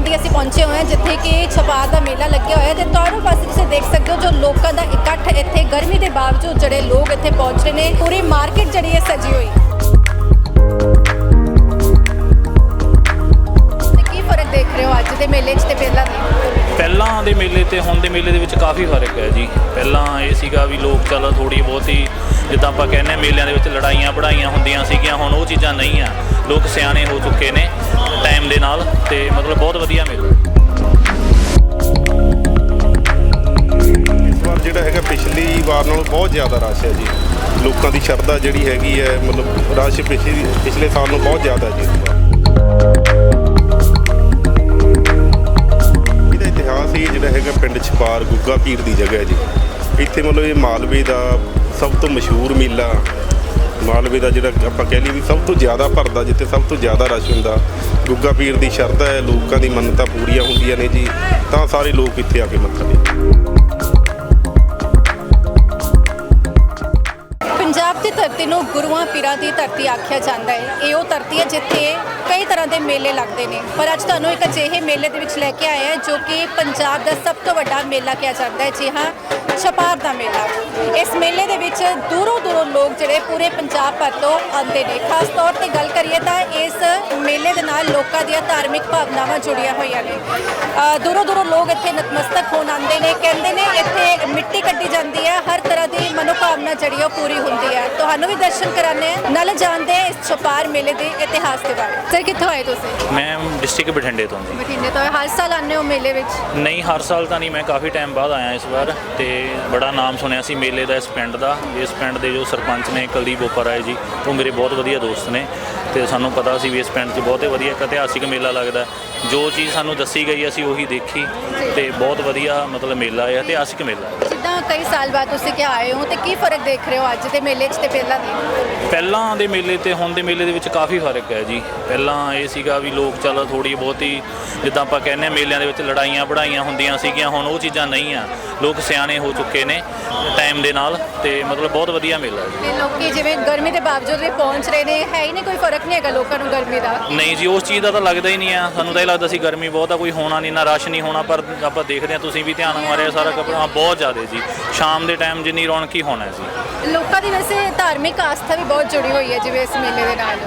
ਮੰਡੀ ਅਸੀਂ ਪਹੁੰਚੇ ਹੋਏ ਹਾਂ ਜਿੱਥੇ ਕਿ ਛਪਾਰ ਦਾ ਮੇਲਾ ਲੱਗਿਆ ਹੋਇਆ ਤੇ ਚਾਰੋਂ ਪਾਸੇ ਤੁਸੀਂ ਦੇਖ ਸਕਦੇ ਹੋ ਜੋ ਲੋਕਾਂ ਦਾ ਇਕੱਠ ਇੱਥੇ ਗਰਮੀ ਦੇ ਬਾਵਜੂਦ ਜਿਹੜੇ ਲੋਕ ਇੱਥੇ ਪਹੁੰਚ ਰਹੇ ਨੇ, ਪੂਰੀ ਮਾਰਕੀਟ ਜਿਹੜੀ ਹੈ ਸਜੀ ਹੋਈ। ਤੇ ਹੁਣ ਦੇ ਮੇਲੇ ਦੇ ਵਿੱਚ ਕਾਫੀ ਫ਼ਰਕ ਹੈ ਜੀ। ਪਹਿਲਾਂ ਇਹ ਸੀਗਾ ਵੀ ਲੋਕ ਚੱਲ ਥੋੜੀ ਬਹੁਤੀ, ਜਿੱਦਾਂ ਆਪਾਂ ਕਹਿੰਦੇ ਹਾਂ ਮੇਲਿਆਂ ਦੇ ਵਿੱਚ ਲੜਾਈਆਂ ਪੜਾਈਆਂ ਹੁੰਦੀਆਂ ਸੀਗੀਆਂ, ਹੁਣ ਉਹ ਚੀਜ਼ਾਂ ਨਹੀਂ ਆ। ਲੋਕ ਸਿਆਣੇ ਹੋ ਚੁੱਕੇ ਨੇ ਟਾਈਮ ਦੇ ਨਾਲ ਤੇ ਮਤਲਬ ਬਹੁਤ ਵਧੀਆ ਮੇਲਾ। ਇਸ ਵਾਰ ਜਿਹੜਾ ਹੈਗਾ ਪਿਛਲੀ ਵਾਰ ਨਾਲੋਂ ਬਹੁਤ ਜ਼ਿਆਦਾ ਰਸ਼ ਹੈ ਜੀ। ਲੋਕਾਂ ਦੀ ਸ਼ਰਧਾ ਜਿਹੜੀ ਹੈਗੀ ਹੈ, ਮਤਲਬ ਰਸ਼ ਪਿਛਲੀ, ਪਿਛਲੇ ਸਾਲ ਨਾਲੋਂ ਬਹੁਤ ਜ਼ਿਆਦਾ ਜੀ ਛਪਾਰ ਪੀਰ ਦੀ ਜਗ੍ਹਾ ਜੀ। ਇੱਥੇ ਮਤਲਬ ਇਹ ਮਾਲਵੇ ਦਾ ਸਭ ਤੋਂ ਮਸ਼ਹੂਰ ਮੇਲਾ, ਮਾਲਵੇ ਦਾ ਜਿਹੜਾ ਆਪਾਂ ਕਹਿ ਲਈਏ ਵੀ ਸਭ ਤੋਂ ਜ਼ਿਆਦਾ ਭਰਦਾ, ਜਿੱਥੇ ਸਭ ਤੋਂ ਜ਼ਿਆਦਾ ਰਸ਼ ਹੁੰਦਾ, ਗੁੱਗਾ ਪੀਰ ਦੀ ਸ਼ਰਧਾ ਹੈ, ਲੋਕਾਂ ਦੀ ਮੰਨਤਾਂ ਪੂਰੀਆਂ ਹੁੰਦੀਆਂ ਨੇ ਜੀ, ਤਾਂ ਸਾਰੇ ਲੋਕ ਇੱਥੇ ਆ ਕੇ ਮੱਥਾ ਟੇਕਦੇ ਪੰਜਾਬ ਗੁਰੂਆਂ ਪੀਰਾਂ ਦੀ ਧਰਤੀ ਆਖਿਆ ਜਾਂਦਾ ਹੈ। ਇਹ ਉਹ ਧਰਤੀ ਹੈ ਜਿੱਥੇ ਕਈ ਤਰ੍ਹਾਂ ਦੇ ਮੇਲੇ ਲੱਗਦੇ ਨੇ। ਪਰ ਅੱਜ ਤੁਹਾਨੂੰ ਇੱਕ ਅਜਿਹੇ ਮੇਲੇ ਦੇ ਵਿੱਚ ਲੈ ਕੇ ਆਏ ਹਾਂ ਜੋ ਕਿ ਪੰਜਾਬ ਦਾ ਸਭ ਤੋਂ ਵੱਡਾ ਮੇਲਾ ਕਿਹਾ ਜਾਂਦਾ ਹੈ। ਜੀ ਹਾਂ, ਛਪਾਰ ਦਾ ਮੇਲਾ। ਇਸ ਮੇਲੇ ਦੇ ਵਿੱਚ ਦੂਰੋਂ ਦੂਰੋਂ ਲੋਕ ਜਿਹੜੇ ਪੂਰੇ ਪੰਜਾਬ ਭਰ ਤੋਂ ਆਉਂਦੇ ਨੇ। ਖਾਸ ਤੌਰ ਤੇ ਗੱਲ ਕਰੀਏ ਤਾਂ ਇਸ ਮੇਲੇ ਦੇ ਨਾਲ ਲੋਕਾਂ ਦੀਆਂ ਧਾਰਮਿਕ ਭਾਵਨਾਵਾਂ ਜੁੜੀਆਂ ਹੋਈਆਂ ਨੇ। ਦੂਰੋਂ ਦੂਰੋਂ ਲੋਕ ਇੱਥੇ ਨਤਮਸਤਕ ਹੋਣ ਆਉਂਦੇ ਨੇ। ਕਹਿੰਦੇ ਨੇ ਇੱਥੇ ਮਿੱਟੀ ਕੱਢੀ ਜਾਂਦੀ ਹੈ। ਹਰ ਤਰ੍ਹਾਂ ਦੀ ਮਨੋਕਾਮਨਾ ਜਿਹੜੀ ਉਹ ਪੂਰੀ ਹੁੰਦੀ ਹੈ। ਤੁਹਾਨੂੰ ਵੀ ਦਰਸ਼ਨ ਕਰਾਣੇ ਨਾਲ ਜਾਣਦੇ ਹਾਂ ਇਸ ਛਪਾਰ ਮੇਲੇ ਦੇ ਇਤਿਹਾਸ ਦੇ ਬਾਰੇ। ਸਰ ਕਿੱਥੋਂ ਆਏ ਤੁਸੀਂ? ਮੈਂ ਡਿਸਟ੍ਰਿਕਟ ਬਠਿੰਡੇ ਤੋਂ ਜੀ। ਬਠਿੰਡੇ ਤੋਂ ਹਰ ਸਾਲ ਆਉਂਦੇ ਹੋ ਮੇਲੇ ਵਿੱਚ? ਨਹੀਂ ਹਰ ਸਾਲ ਤਾਂ ਨਹੀਂ। ਮੈਂ ਕਾਫੀ ਟਾਈਮ ਬਾਅਦ ਆਇਆ ਇਸ ਵਾਰ ਤੇ ਬੜਾ ਨਾਮ ਸੁਣਿਆ ਸੀ ਮੇਲੇ ਦਾ ਇਸ ਪਿੰਡ ਦਾ। ਇਸ ਪਿੰਡ ਦੇ ਜੋ ਸਰਪੰਚ ਨੇ ਕੁਲਦੀਪ ਉਪਰ ਆਏ ਜੀ ਉਹ ਮੇਰੇ ਬਹੁਤ ਵਧੀਆ ਦੋਸਤ ਨੇ ਤੇ ਸਾਨੂੰ ਪਤਾ ਸੀ ਵੀ ਇਸ ਪਿੰਡ 'ਚ ਬਹੁਤ ਹੀ ਵਧੀਆ ਇੱਕ ਇਤਿਹਾਸਿਕ ਮੇਲਾ ਲੱਗਦਾ। ਜੋ ਚੀਜ਼ ਸਾਨੂੰ ਦੱਸੀ ਗਈ ਅਸੀਂ ਉਹੀ ਦੇਖੀ ਤੇ ਬਹੁਤ ਵਧੀਆ ਮਤਲਬ ਮੇਲਾ ਹੈ ਇਤਿਹਾਸਿਕ ਮੇਲਾ ਹੈ ਜਿੱਦਾਂ ਕਈ ਸਾਲ ਬਾਅਦ ਤੁਸੀਂ ਕਿ ਆਏ ਹੋ ਤੇ ਕੀ ਫ਼ਰਕ ਦੇਖ ਰਹੇ ਹੋ ਅੱਜ ਦੇ ਮੇਲੇ 'ਚ ਤੇ ਪਹਿਲਾਂ ਦੇ? ਪਹਿਲਾਂ ਦੇ ਮੇਲੇ ਤੇ ਹੁਣ ਦੇ ਮੇਲੇ ਦੇ ਵਿੱਚ ਕਾਫੀ ਫ਼ਰਕ ਹੈ ਜੀ। ਪਹਿਲਾਂ ਇਹ ਸੀਗਾ ਵੀ ਲੋਕ ਚੱਲ ਥੋੜੀ ਬਹੁਤੀ ਜਿੱਦਾਂ ਆਪਾਂ ਕਹਿੰਦੇ ਹਾਂ ਮੇਲਿਆਂ ਦੇ ਵਿੱਚ ਲੜਾਈਆਂ ਪੜਾਈਆਂ ਹੁੰਦੀਆਂ ਸੀਗੀਆਂ ਹੁਣ ਉਹ ਚੀਜ਼ਾਂ ਨਹੀਂ ਆ। ਲੋਕ ਸਿਆਣੇ ਹੋ ਚੁੱਕੇ ਨੇ ਟਾਈਮ ਦੇ ਨਾਲ ਤੇ ਮਤਲਬ ਬਹੁਤ ਵਧੀਆ ਮੇਲਾ ਹੈ। ਜੀ ਤੇ ਲੋਕੀ ਜਿਵੇਂ ਗਰਮੀ ਦੇ ਬਾਵਜੂਦ ਵੀ ਪਹੁੰਚ ਰਹੇ ਨੇ ਹੈ ਹੀ ਨਹੀਂ ਕੋਈ ਫ਼ਰਕ ਨਹੀਂ ਹੈਗਾ ਲੋਕਾਂ ਨੂੰ ਗਰਮੀ ਦਾ? ਨਹੀਂ ਜੀ ਉਸ ਚੀਜ਼ ਦਾ ਤਾਂ ਲੱਗਦਾ ਹੀ ਨਹੀਂ ਆ। ਸਾਨੂੰ ਤਾਂ ਲੱਗਦਾ ਸੀ ਗਰਮੀ ਬਹੁਤ ਆ ਕੋਈ ਹੋਣਾ ਨਹੀਂ ਨਾ ਰਸ਼ ਨਹੀਂ ਹੋਣਾ ਪਰ ਆਪਾਂ ਦੇਖਦੇ ਆ ਤੁਸੀਂ ਵੀ ਧਿਆਨ ਮਾਰਿਆ ਸਾਰਾ ਕਪੜਾ ਬਹੁਤ ਜ਼ਿਆਦਾ ਜੀ। ਸ਼ਾਮ ਦੇ ਟਾਈਮ ਜਿੰਨੀ ਰੌਣਕ ਹੀ ਹੋਣਾ ਸੀ ਲੋਕਾਂ ਦੀ ਵੈਸੇ ਧਾਰਮਿਕ ਆਸਥਾ ਵੀ ਬਹੁਤ ਜੁੜੀ ਹੋਈ ਹੈ ਜਿਵੇਂ ਇਸ ਮੇਲੇ ਦੇ ਨਾਲ।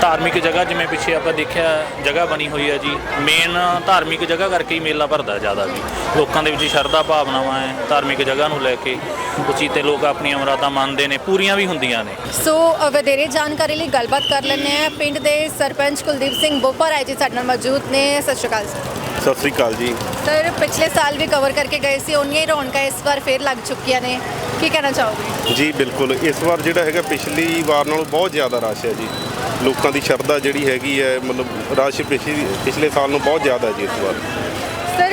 ਧਾਰਮਿਕ ਜਗ੍ਹਾ ਜਿਵੇਂ ਪਿੱਛੇ ਆਪਾਂ ਦੇਖਿਆ ਜਗ੍ਹਾ ਬਣੀ ਹੋਈ ਹੈ ਜੀ। ਮੇਨ ਧਾਰਮਿਕ ਜਗ੍ਹਾ ਕਰਕੇ ਹੀ ਮੇਲਾ ਭਰਦਾ ਜ਼ਿਆਦਾ ਜੀ। ਲੋਕਾਂ ਦੇ ਵਿੱਚ ਸ਼ਰਧਾ ਭਾਵਨਾਵਾਂ ਹੈ ਧਾਰਮਿਕ ਜਗ੍ਹਾ ਨੂੰ ਲੈ ਕੇ। ਉਚੀ ਤੇ ਲੋਕ ਆਪਣੀਆਂ ਮੁਰਾਦਾਂ ਮੰਨਦੇ ਨੇ ਪੂਰੀਆਂ ਵੀ ਹੁੰਦੀਆਂ ਨੇ। ਸੋ ਅ, ਵਧੇਰੇ ਜਾਣਕਾਰੀ ਲਈ ਗੱਲਬਾਤ ਕਰ ਲੈਂਦੇ ਆ ਪਿੰਡ ਦੇ ਸਰਪੰਚ ਕੁਲਦੀਪ ਸਿੰਘ ਬੋਪਾ ਰਾਏ ਜੀ ਸਾਡੇ ਨਾਲ ਮੌਜੂਦ ਨੇ। ਸਤਿ ਸ਼੍ਰੀ ਅਕਾਲ ਸਰ ਸਤਿ ਸ੍ਰੀ ਅਕਾਲ ਜੀ। ਸਰ ਪਿਛਲੇ ਸਾਲ ਵੀ ਕਵਰ ਕਰਕੇ ਗਏ ਸੀ ਉਹਨੀਆਂ ਹੀ ਰੌਣਕਾਂ ਇਸ ਵਾਰ ਫੇਰ ਲੱਗ ਚੁੱਕੀਆਂ ਨੇ। ਕੀ ਕਹਿਣਾ ਚਾਹੋਗੇ? ਜੀ ਬਿਲਕੁਲ। ਇਸ ਵਾਰ ਜਿਹੜਾ ਹੈਗਾ ਪਿਛਲੀ ਵਾਰ ਨਾਲੋਂ ਬਹੁਤ ਜ਼ਿਆਦਾ ਰਸ਼ ਹੈ ਜੀ। ਲੋਕਾਂ ਦੀ ਸ਼ਰਧਾ ਜਿਹੜੀ ਹੈਗੀ ਹੈ ਮਤਲਬ ਰਸ਼ ਪਿਛਲੀ ਪਿਛਲੇ ਸਾਲ ਨਾਲੋਂ ਬਹੁਤ ਜ਼ਿਆਦਾ ਜੀ ਇਸ ਵਾਰ। ਸਰ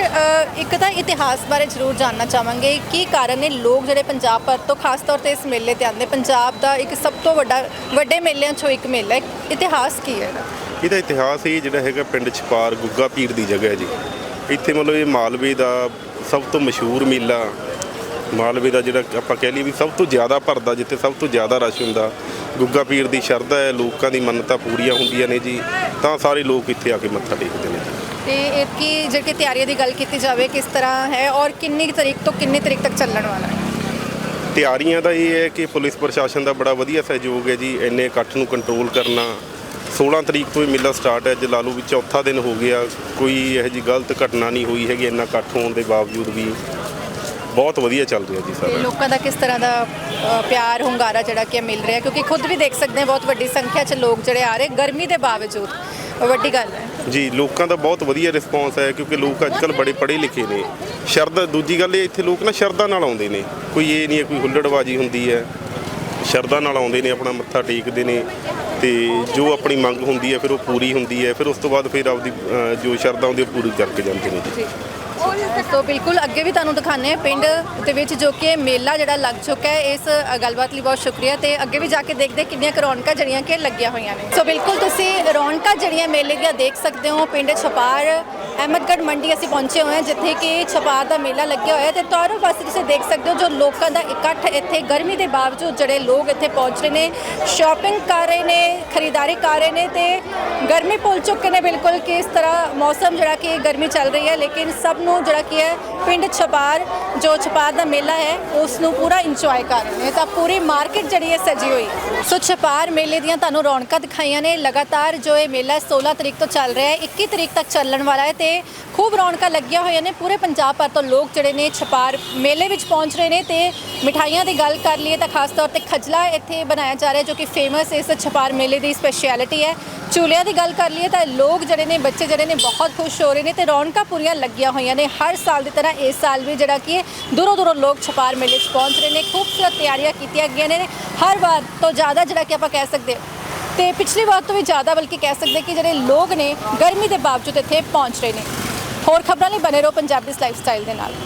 ਇੱਕ ਤਾਂ ਇਤਿਹਾਸ ਬਾਰੇ ਜ਼ਰੂਰ ਜਾਨਣਾ ਚਾਹਾਂਗੇ। ਕੀ ਕਾਰਨ ਨੇ ਲੋਕ ਜਿਹੜੇ ਪੰਜਾਬ ਭਰ ਤੋਂ, ਖਾਸ ਤੌਰ ਤੇ ਇਸ ਮੇਲੇ ਤੇ ਆਉਂਦੇ, ਪੰਜਾਬ ਦਾ ਇੱਕ ਸਭ ਤੋਂ ਵੱਡਾ, ਵੱਡੇ ਮੇਲਿਆਂ ਚੋਂ ਇੱਕ ਮੇਲਾ ਹੈ। ਇਤਿਹਾਸ ਕੀ ਹੈ ਇਹਦਾ? ਇਹਦਾ ਇਤਿਹਾਸ ਹੀ ਜਿਹੜਾ ਹੈਗਾ ਪਿੰਡ ਛਪਾਰ, ਗੁੱਗਾ ਪੀਰ ਦੀ ਜਗ੍ਹਾ ਹੈ ਜੀ। ਇੱਥੇ ਮਤਲਬ ਇਹ ਮਾਲਵੇ ਦਾ ਸਭ ਤੋਂ ਮਸ਼ਹੂਰ ਮੇਲਾ, ਮਾਲਵੇ ਦਾ ਜਿਹੜਾ ਆਪਾਂ ਕਹਿ ਲਈਏ ਵੀ ਸਭ ਤੋਂ ਜ਼ਿਆਦਾ ਭਰਦਾ, ਜਿੱਥੇ ਸਭ ਤੋਂ ਜ਼ਿਆਦਾ ਰਸ਼ ਹੁੰਦਾ, ਗੁੱਗਾ ਪੀਰ ਦੀ ਸ਼ਰਧਾ ਹੈ, ਲੋਕਾਂ ਦੀ ਮੰਨਤਾਂ ਪੂਰੀਆਂ ਹੁੰਦੀਆਂ ਨੇ ਜੀ, ਤਾਂ ਸਾਰੇ ਲੋਕ ਇੱਥੇ ਆ ਕੇ ਮੱਥਾ ਟੇਕਦੇ ਨੇ ਤੇ ਇਤਕੀ ਜਿਹੜੀ ਤਿਆਰੀਆਂ ਦੀ ਗੱਲ ਕੀਤੀ ਜਾਵੇ ਕਿਸ ਤਰ੍ਹਾਂ ਹੈ ਔਰ ਕਿੰਨੀ ਤਰੀਕ ਤੋਂ ਕਿੰਨੀ ਤਰੀਕ ਤੱਕ ਚੱਲਣ ਵਾਲਾ ਹੈ? ਤਿਆਰੀਆਂ ਦਾ ਇਹ ਹੈ ਕਿ ਪੁਲਿਸ ਪ੍ਰਸ਼ਾਸਨ ਦਾ ਬੜਾ ਵਧੀਆ ਸਹਿਯੋਗ ਹੈ ਜੀ ਇੰਨੇ ਇਕੱਠ ਨੂੰ ਕੰਟਰੋਲ ਕਰਨਾ। 16 ਤਰੀਕ ਤੋਂ ਹੀ ਮੇਲਾ ਸਟਾਰਟ ਹੈ ਅੱਜ ਲਾ ਲਓ ਵੀ ਚੌਥਾ ਦਿਨ ਹੋ ਗਿਆ। ਕੋਈ ਇਹੋ ਜੀ ਗਲਤ ਘਟਨਾ ਨਹੀਂ ਹੋਈ ਹੈਗੀ ਇੰਨਾ ਇਕੱਠ ਹੋਣ ਦੇ ਬਾਵਜੂਦ ਵੀ। ਬਹੁਤ ਵਧੀਆ ਚੱਲ ਰਿਹਾ ਜੀ ਸਾਰਾ। ਲੋਕਾਂ ਦਾ ਕਿਸ ਤਰ੍ਹਾਂ ਦਾ ਪਿਆਰ ਹੁੰਗਾਰਾ ਜਿਹੜਾ ਕਿ ਮਿਲ ਰਿਹਾ? ਕਿਉਂਕਿ ਖੁਦ ਵੀ ਦੇਖ ਸਕਦੇ ਹਾਂ ਬਹੁਤ ਵੱਡੀ ਸੰਖਿਆ 'ਚ ਲੋਕ ਜਿਹੜੇ ਆ ਰਹੇ ਗਰਮੀ ਦੇ ਬਾਵਜੂਦ। ਵੱਡੀ ਗੱਲ ਹੈ। ਜੀ ਲੋਕਾਂ ਦਾ ਬਹੁਤ ਵਧੀਆ ਰਿਸਪੌਂਸ ਹੈ ਕਿਉਂਕਿ ਲੋਕ ਅੱਜ ਕੱਲ੍ਹ ਬੜੇ ਪੜ੍ਹੇ ਲਿਖੇ ਨੇ। ਸ਼ਰਧਾ ਦੂਜੀ ਗੱਲ ਇਹ ਇੱਥੇ ਲੋਕ ਨਾ ਸ਼ਰਧਾ ਨਾਲ ਆਉਂਦੇ ਨੇ। ਕੋਈ ਇਹ ਨਹੀਂ ਹੈ ਕੋਈ ਹੁੱਲੜਬਾਜੀ ਹੁੰਦੀ ਹੈ। ਸ਼ਰਧਾ ਨਾਲ ਆਉਂਦੇ ਨੇ ਆਪਣਾ ਮੱਥਾ ਟੇਕਦੇ ਨੇ ਤੇ ਜੋ ਆਪਣੀ ਮੰਗ ਹੁੰਦੀ ਹੈ ਫਿਰ ਉਹ ਪੂਰੀ ਹੁੰਦੀ ਹੈ। ਫਿਰ ਉਸ ਤੋਂ ਬਾਅਦ ਫਿਰ ਆਪਦੀ ਜੋ ਸ਼ਰਧਾ ਹੁੰਦੀ ਹੈ ਉਹ ਪੂਰੀ ਕਰਕੇ ਜਾਂਦੇ ਨੇ। ਜੀ। ਸੋ ਬਿਲਕੁਲ ਅੱਗੇ ਵੀ ਤੁਹਾਨੂੰ ਦਿਖਾਣੇ ਆ ਪਿੰਡ ਦੇ ਵਿੱਚ ਜੋ ਕਿ ਮੇਲਾ ਜਿਹੜਾ ਲੱਗ ਚੁੱਕਾ ਹੈ, ਇਸ ਗੱਲਬਾਤ ਲਈ ਬਹੁਤ ਸ਼ੁਕਰੀਆ ਤੇ ਅੱਗੇ ਵੀ ਜਾ ਕੇ ਦੇਖਦੇ ਕਿੰਨੀਆਂ ਕੁ ਰੌਣਕਾਂ ਜਿਹੜੀਆਂ ਕਿ ਲੱਗੀਆਂ ਹੋਈਆਂ ਨੇ। ਸੋ ਬਿਲਕੁਲ ਤੁਸੀਂ ਰੌਣਕਾਂ ਜਿਹੜੀਆਂ ਮੇਲੇ ਦੀਆਂ ਦੇਖ ਸਕਦੇ ਹੋ, ਪਿੰਡ ਛਪਾਰ ਅਹਿਮਦਗੜ੍ਹ ਮੰਡੀ ਅਸੀਂ ਪਹੁੰਚੇ ਹੋਏ ਹਾਂ, ਜਿੱਥੇ ਕਿ ਛਪਾਰ ਦਾ ਮੇਲਾ ਲੱਗਿਆ ਹੋਇਆ ਹੈ ਤੇ ਚਾਰੋਂ ਪਾਸੇ ਤੁਸੀਂ ਦੇਖ ਸਕਦੇ ਹੋ ਜੋ ਲੋਕਾਂ ਦਾ ਇਕੱਠ ਇੱਥੇ ਗਰਮੀ ਦੇ ਬਾਵਜੂਦ ਜਿਹੜੇ ਲੋਕ ਇੱਥੇ ਪਹੁੰਚ ਰਹੇ ਨੇ ਸ਼ਾਪਿੰਗ ਕਰ ਰਹੇ ਨੇ, ਖਰੀਦਦਾਰੀ ਕਰ ਰਹੇ ਨੇ ਤੇ ਗਰਮੀ ਭੁੱਲ ਚੁੱਕੇ ਨੇ ਬਿਲਕੁਲ ਕਿ ਇਸ ਤਰ੍ਹਾਂ ਮੌਸਮ ਜਿਹੜਾ ਕਿ ਗਰਮੀ ਚੱਲ ਰਹੀ ਹੈ, ਲੇਕਿਨ ਸਭ ਨੂੰ ਜਿਹੜਾ ਕੀ ਹੈ ਪਿੰਡ ਛਪਾਰ, ਜੋ ਛਪਾਰ ਦਾ ਮੇਲਾ ਹੈ, ਉਸ ਨੂੰ ਪੂਰਾ ਇੰਜੋਏ ਕਰ ਰਹੇ ਨੇ। ਤਾਂ ਪੂਰੀ ਮਾਰਕੀਟ ਜਿਹੜੀ ਹੈ ਸਜੀ ਹੋਈ। ਸੋ ਛਪਾਰ ਮੇਲੇ ਦੀਆਂ ਤੁਹਾਨੂੰ ਰੌਣਕਾਂ ਦਿਖਾਈਆਂ ਨੇ। ਲਗਾਤਾਰ ਜੋ ਇਹ ਮੇਲਾ 16 ਤਰੀਕ ਤੋਂ ਚੱਲ ਰਿਹਾ ਹੈ 21 ਤਰੀਕ ਤੱਕ ਚੱਲਣ ਵਾਲਾ ਹੈ ਤੇ ਖੂਬ ਰੌਣਕਾਂ ਲੱਗੀਆਂ ਹੋਈਆਂ ਨੇ ਪੂਰੇ ਪੰਜਾਬ ਭਰ ਤੋਂ ਲੋਕ ਜਿਹੜੇ ਨੇ ਛਪਾਰ ਮੇਲੇ ਵਿੱਚ ਪਹੁੰਚ ਰਹੇ ਨੇ ਤੇ ਮਿਠਾਈਆਂ ਦੀ ਗੱਲ ਕਰ ਲਈਏ ਤਾਂ ਖਾਸ ਤੌਰ ਤੇ ਖਜਲਾ ਇੱਥੇ ਬਣਾਇਆ ਜਾ ਰਿਹਾ ਜੋ ਕਿ ਫੇਮਸ ਇਸ ਛਪਾਰ ਮੇਲੇ ਦੀ ਸਪੈਸ਼ਲਿਟੀ ਹੈ। ਝੂਲਿਆਂ ਦੀ ਗੱਲ ਕਰ ਲਈਏ ਤਾਂ ਲੋਕ ਜਿਹੜੇ ਨੇ, ਬੱਚੇ ਜਿਹੜੇ ਨੇ ਬਹੁਤ ਖੁਸ਼ ਹੋ ਰਹੇ ਨੇ ਤੇ ਰੌਣਕਾਂ ਪੂਰੀਆਂ ਲੱਗੀਆਂ ਹੋਈਆਂ ਨੇ। ਹਰ ਸਾਲ ਦੀ ਤਰ੍ਹਾਂ ਇਸ ਸਾਲ ਵੀ ਜਿਹੜਾ ਕਿ ਦੂਰੋਂ ਦੂਰੋਂ ਲੋਕ ਛਪਾਰ ਮੇਲੇ 'ਚ ਪਹੁੰਚ ਰਹੇ ਨੇ। ਖੂਬਸੂਰਤ ਤਿਆਰੀਆਂ ਕੀਤੀਆਂ ਗਈਆਂ ਨੇ। ਹਰ ਵਾਰ ਤੋਂ ਜ਼ਿਆਦਾ ਜਿਹੜਾ ਕਿ ਆਪਾਂ ਕਹਿ ਸਕਦੇ ਤੇ ਪਿਛਲੀ ਵਾਰ ਤੋਂ ਵੀ ਜ਼ਿਆਦਾ ਬਲਕਿ ਕਹਿ ਸਕਦੇ ਕਿ ਜਿਹੜੇ ਲੋਕ ਨੇ ਗਰਮੀ ਦੇ ਬਾਵਜੂਦ ਇੱਥੇ ਪਹੁੰਚ ਰਹੇ ਨੇ। ਹੋਰ ਖਬਰਾਂ ਲਈ ਬਨੇ ਰਹੋ ਪੰਜਾਬੀ ਲਾਈਫ ਸਟਾਈਲ ਦੇ ਨਾਲ।